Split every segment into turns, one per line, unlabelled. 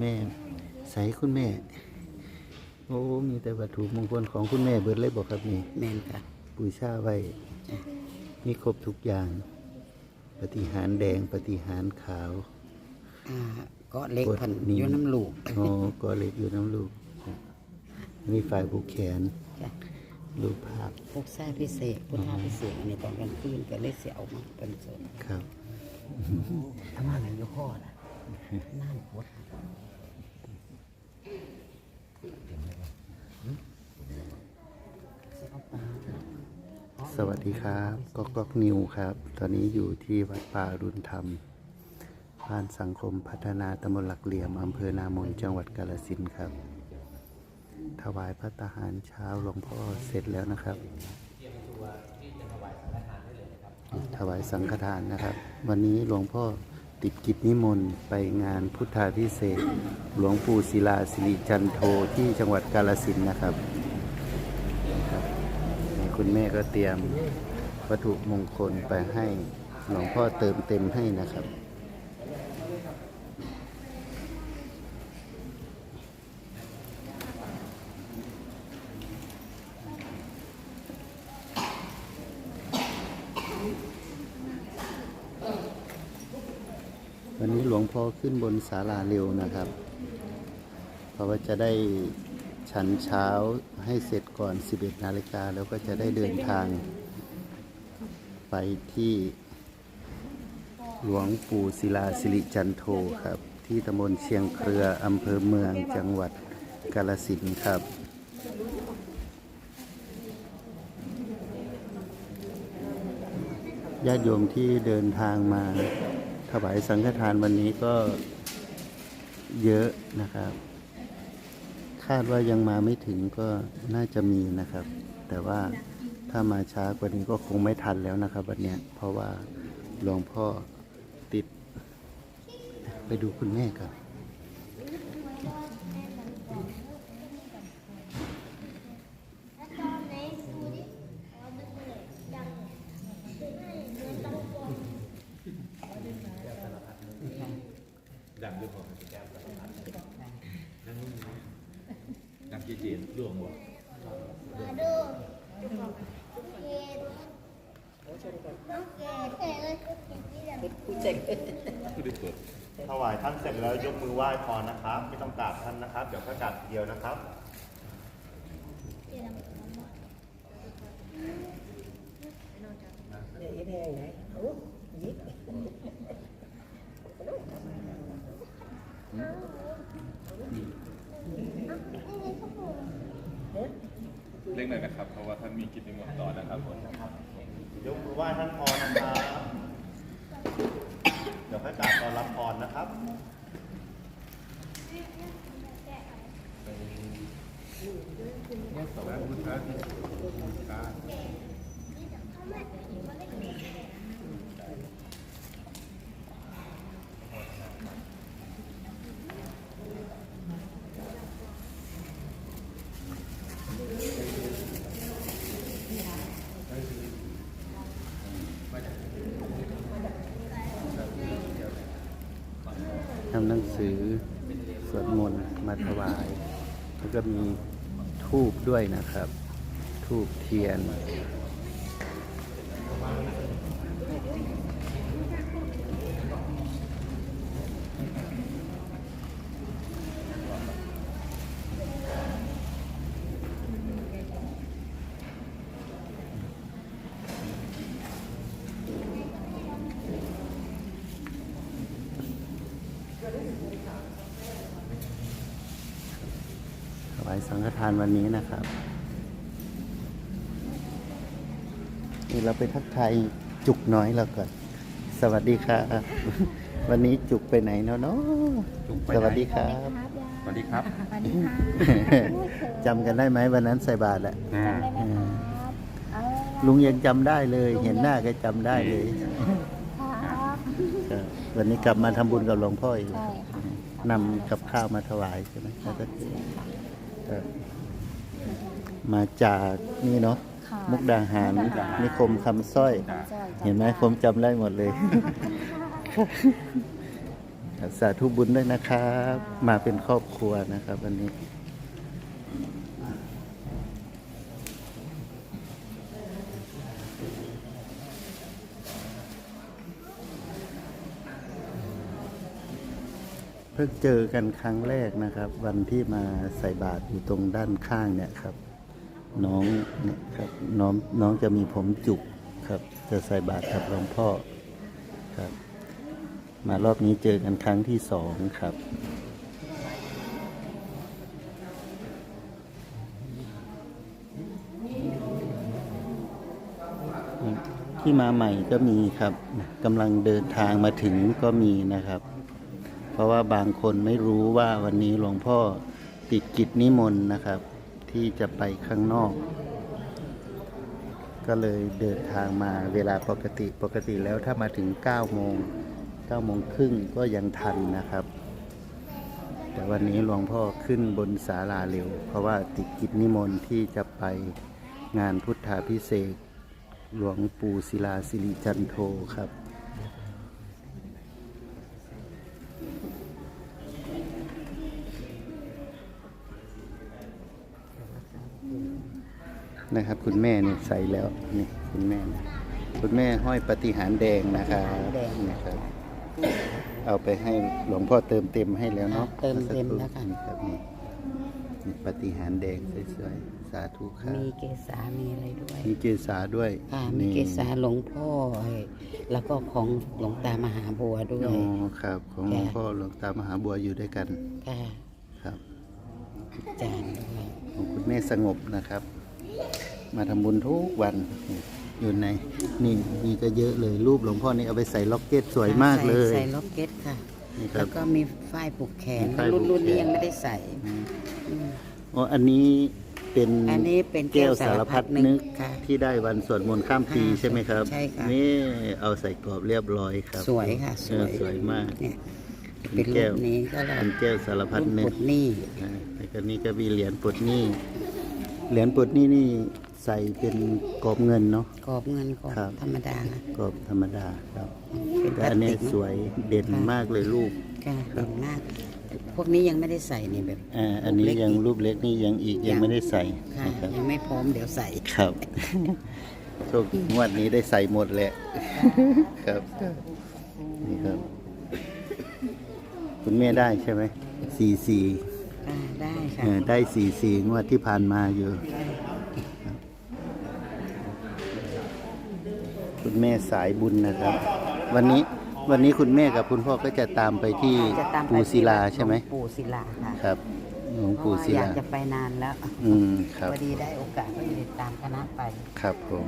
แม่ใส่คุณแม่ โอ้มีแต่วัตถุมงคลของคุณแม่เบิดเลยบอกครับนี่
แม่นค่ะ
บูชาไว้มีครบทุกอย่าง ปฏิหารย์แดงปฏิหารย์ขาว
อ่าก็เล็ก
กด
พัน
นิ้ว
อยู่น้ำลูก
โอ้ก็เล็กอยู่น้ำลูก มีฝ่ายผูกแขน
จ้ะ
รูปภาพ
พวกแซ่พิเศษพุทธาพิเศษอันนี้ตอนกลางคืนก็เลยเสียเอามาเป็นส่วน
ครับ
ถ้ามาไหนอยู่ข้อล่ะ นั่นปวด
สวัสดีครับก๊อกก๊อกนิวครับ ตอนนี้อยู่ที่วัดป่ารุณธรรมบ้านสังคมพัฒนาตำบลหลักเหลี่ยมอำเภอนามนจังหวัดกาฬสินครับ ถวายพระตาหารเช้าหลวงพ่อเสร็จแล้วนะครับ ถวายสังฆทานนะครับ วันนี้หลวงพ่อ ติดกิจนิมนต์ไปงานพุทธาพิเศษหลวงปู่ศิลาสิริจันโทที่จังหวัดกาลสินนะครับคุณแม่ก็เตรียมวัตถุมงคลไปให้หลวงพ่อเติมเต็มให้นะครับ วันนี้หลวงพ่อขึ้นบนศาลาเร็วนะครับ เพราะว่าจะได้ฉันเช้าให้เสร็จก่อน 11 นาฬิกาแล้วก็จะได้เดินทาง ไปที่หลวงปู่ศิลาสิริจันโทครับ ที่ตำบลเชียงเครืออำเภอเมืองจังหวัดกาฬสินครับญาติโยมที่เดินทางมา ถวายสังฆทานวันนี้ก็เยอะนะครับ คาดว่ายังมาไม่ถึงก็น่าจะมีนะครับ แต่ว่าถ้ามาช้ากว่านี้ก็คงไม่ทันแล้วนะครับวันเนี้ยเพราะว่าหลวงพ่อติด ไปดูคุณแม่กันบ
ดังด้วยพอดังเจียนๆล่วงหมด
มาดูเห็ดน้องเกดเห็ดเลยเห็ดที่แบบ
ผู้เจ็บ
ไม่ได้เปิด
ถวายท่านเสร็จแล้วยกมือไหว้พรนะครับ ไม่ต้องกราบท่านนะครับ เดี๋ยวค่อยกราบทีเดียวนะครับ
เห็ดอะไร
เดี๋ยวแดงไหนโอ้ยิบ
เร่งหน่อยนะครับ เพราะว่าท่านมีกิจนิมนต์ต่อนะครับผม
ยกมือไหว้ท่านพรนะครับ เดี๋ยวตอนรับตอนรับพรนะครับ
ทำหนังสือสวดมนต์มาถวาย แล้วก็มีทูบด้วยนะครับ ทูบเทียน สังฆทานวันนี้นะครับ นี่เราไปทักทายจุกน้อยเราก่อน สวัสดีครับ วันนี้จุกไปไหนเนาะเนาะสวัสดีครับ
สวัสดีครับ
สวัสดีค่ะ
จำกันได้ไหมวันนั้นใส่บาตรอะ
อ่า
ได้ไหมครับเออ
ลุงยังจำได้เลย เห็นหน้าก็จำได้เลย
ครับ
ครับวันนี้กลับมาทำบุญกับหลวงพ่ออีก
ใช่ค่ะ
นำกับข้าวมาถวายใช่ไหมแล้วก็ก็ มาจากนี่เนาะ
ค่ะ
มุกดาหารนิคมคำสร้อย
จอยจำ
เห็นไหมผมจำได้หมดเลย
ค
สาธุบุญด้วยนะครับ มาเป็นครอบครัวนะครับวันนี้ เพิ่งเจอกันครั้งแรกนะครับ วันที่มาใส่บาตรอยู่ตรงด้านข้างเนี่ยครับ น้องเนี่ยครับน้องน้องจะมีผมจุกครับ จะใส่บาตรกับหลวงพ่อครับ มารอบนี้เจอกันครั้งที่สองครับที่มาใหม่ก็มีครับกำลังเดินทางมาถึงก็มีนะครับ เพราะว่าบางคนไม่รู้ว่าวันนี้หลวงพ่อติดกิจนิมนต์นะครับ ที่จะไปข้างนอก ก็เลยเดินทางมาเวลาปกติปกติแล้วถ้ามาถึง 9 โมง 9 โมงครึ่งก็ยังทันนะครับ แต่วันนี้หลวงพ่อขึ้นบนศาลาเร็ว เพราะว่าติดกิจนิมนต์ที่จะไปงานพุทธาพิเศษหลวงปู่ศิลาสิริจันโทครับ นะครับ คุณแม่เนี่ยใส่แล้วนี่คุณแม่นะคุณแม่ห้อยปฏิหารย์แดงนะครับ
แดง
นะครับ เอาไปให้หลวงพ่อเติมเต็มให้แล้วเนาะ
เติมเต็มแล้วค่ะ
นี่ครับนี่นี่ปฏิหารย์แดงสวยๆสาธุครับ
มีเกษามีอะไรด้วย
มีเกษาด้วย
ค่ะมี
นี่
เกษาหลวงพ่อเอ้ยแล้วก็ของหลวงตามหาบัวด้ว
อ๋
ย
อครับ ของหลวง
ค่ะ
พ่อหลวงตามหาบัวอยู่ด้วยกัน
ค่ะ
ครับ
จานด้วย
ของคุณแม่สงบนะครับ มาทำบุญทุกวันนี่อยู่ในนี่มีก็เยอะเลยรูปหลวงพ่อนี่เอาไปใส่ล็อกเก็ตสวยมากเลย
ใส่ใส่ล็อกเก็ตค่ะ
นี่ครั
แล้
บ
วก็มีฝ้ายผูกแขน
มีฝ้าย
รุ่น
ผูก
รุ่นนี้
แขน
ยังไม่ได้ใส่
อ๋ออันนี้เป็น
อันนี้เป็น
แก้วสารพัดนึก
ค่ะ
ที่ได้วันสวดมนต์ข้ามปี
ค่ะ
ใช่ไหมครับ
ใช่ค่ะ
นี่เอาใส่กรอบเรียบร้อยครับ
สวยค่ะสวย
เออสวยมาก
เนี่ย
เป็
เป็น
น
รู
แก้ว
ปนี้ก็แล้ว
เป็นแก้วสารพัด
รุ่น
นึ
ป
ก
ลดหนี้
อ่าแล้วก็นี่ก็มีเหรียญปลดหนี้เหรียญปลดหนี้นี่ ใส่เป็นกรอบเงินเนาะ
กรอบเงินกรอบ
ครับ
ธรรมดาค่ะ
กรอบธรรมดาครับ
เป็นพ
แต่
ลา
อั
ส
นนี้
ติก
สวยเด่นมากเลยรูป
ค่ะเด่นมาก พวกนี้ยังไม่ได้ใส่นี่แบบ
อ่าอันนี้ยังรูปเล็กนี่ยังอีกยังไม่ได้ใส่
ค่ะ
นะครับ
ยังไม่พร้อมเดี๋ยวใส่
ครับโชคดีงวดนี้ได้ใส่หมดแหละครับนี่ครับ คุณแม่ได้ใช่ไหมสี่สี่
อ่าได้ค่ะ
ได้สี่สี่งวดที่ผ่านมาอยู่คุณ แม่สายบุญนะครับ วันนี้วันนี้คุณแม่กับคุณพ่อก็จะตามไปที่
จะตามไป
ปูศิลาใช่ไหม
ลวงปู่ศิลาค่ะ
ครับหลวง
เพราะ
ปู่
ว่า
ศิ
อยา
ลา
กจะไปนานแล้ว
อืมครับ
พอดีได้โอกาสก็เลยตามคณะไป
ครับผม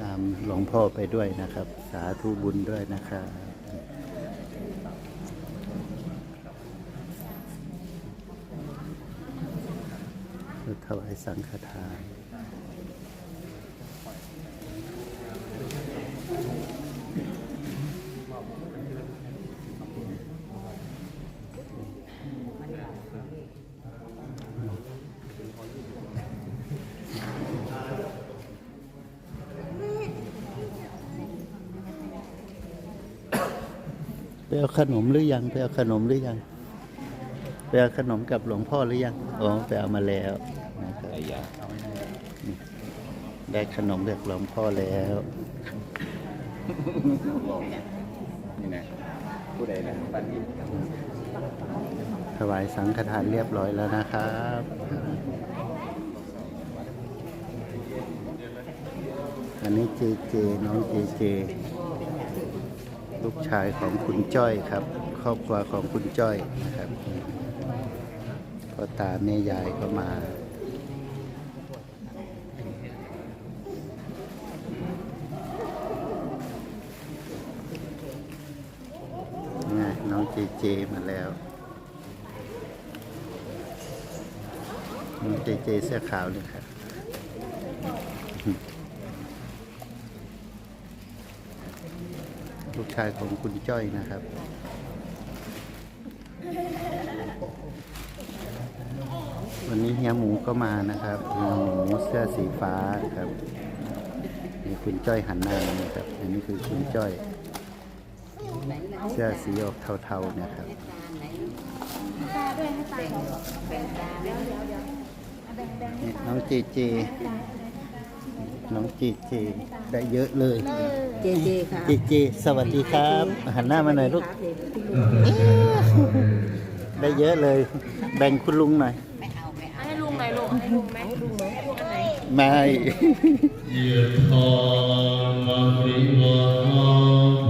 ตามหลวงพ่อไปด้วยนะครับ สาธุบุญด้วยนะครับเพื่อถวายสังฆทาน ไปเอาขนมหรือยังไปเอาขนมหรือยังไปเอาขนมกับหลวงพ่อหรือยังอ๋อไปเอามาแล้วนะครับได้ขนมจากหลวงพ่อแล้ว
นี่นะผู้ใดนะปันนี้
ถวายสังฆทานเรียบร้อยแล้วนะครับอันนี้เจเจน้องเจเจ ลูกชายของคุณจ้อยครับ ครอบครัวของคุณจ้อยนะครับพ่อตาแม่ยายก็มาน้องเจเจมาแล้วน้องเจเจเสื้อขาวเลยครับ ลูกชายของคุณจ้อยนะครับ วันนี้เฮียหมูก็มานะครับเฮียหมูเสื้อสีฟ้าครับนี่คุณจ้อยหันหน้านะครับ อันนี้คือคุณจ้อย เสื้อสีออกเทาๆนะครับน้องจีจ น้องจีจีได้เยอะเลย
จีจีค่ะ
จีจีสวัสดีครับ หันหน้ามาหน่อยลูก ได้เยอะเลย แบ่งคุณลุงหน่อย
ให้ลุงหนลุงให้ลุงไหมลุยไหมลุงอันไหน
มา
เยทามหิวา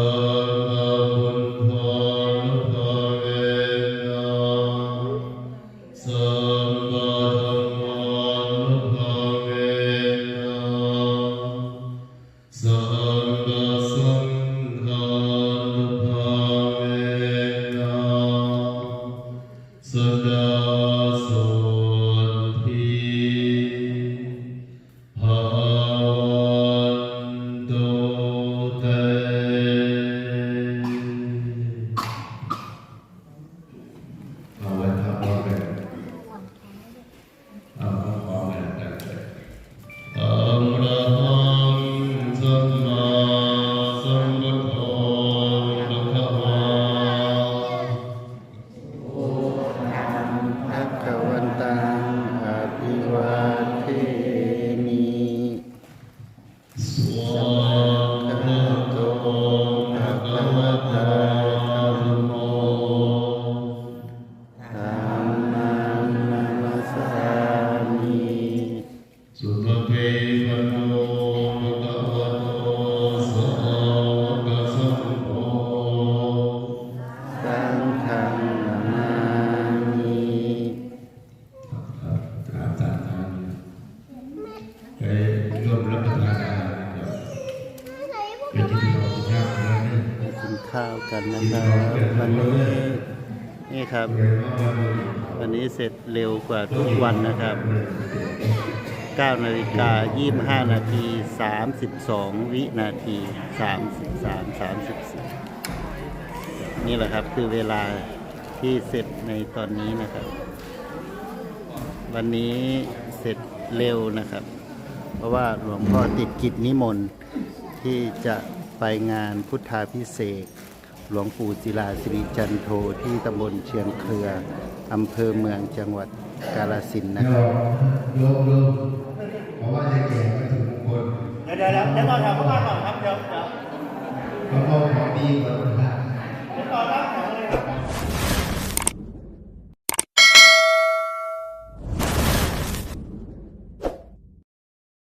Oh. กิ
นข้าวกันนะครับวันนี้นี่ครับ วันนี้เสร็จเร็วกว่าทุกวันนะครับ 9นาฬิกา25 นาที 32 วินาที 33 34 นี่แหละครับคือเวลาที่เสร็จในตอนนี้นะครับ วันนี้เสร็จเร็วนะครับ เพราะว่าหลวงพ่อติดกิจนิมนต์ ที่จะไปงานพุทธาพิเศษหลวงปู่จิลาสิริจันโทที่ตำบลเชียงเครืออำเภอเมืองจังหวัดกาลสินนะครับ
โยมโยมเพราะว่าจะแก่ไม่ถึงคล
เดี๋ยวเดี๋ยวเดี๋ยวรอแถวเข้ามาก่อนครับเดี๋ยวเดี๋ยว
แล้วกของดีกว่า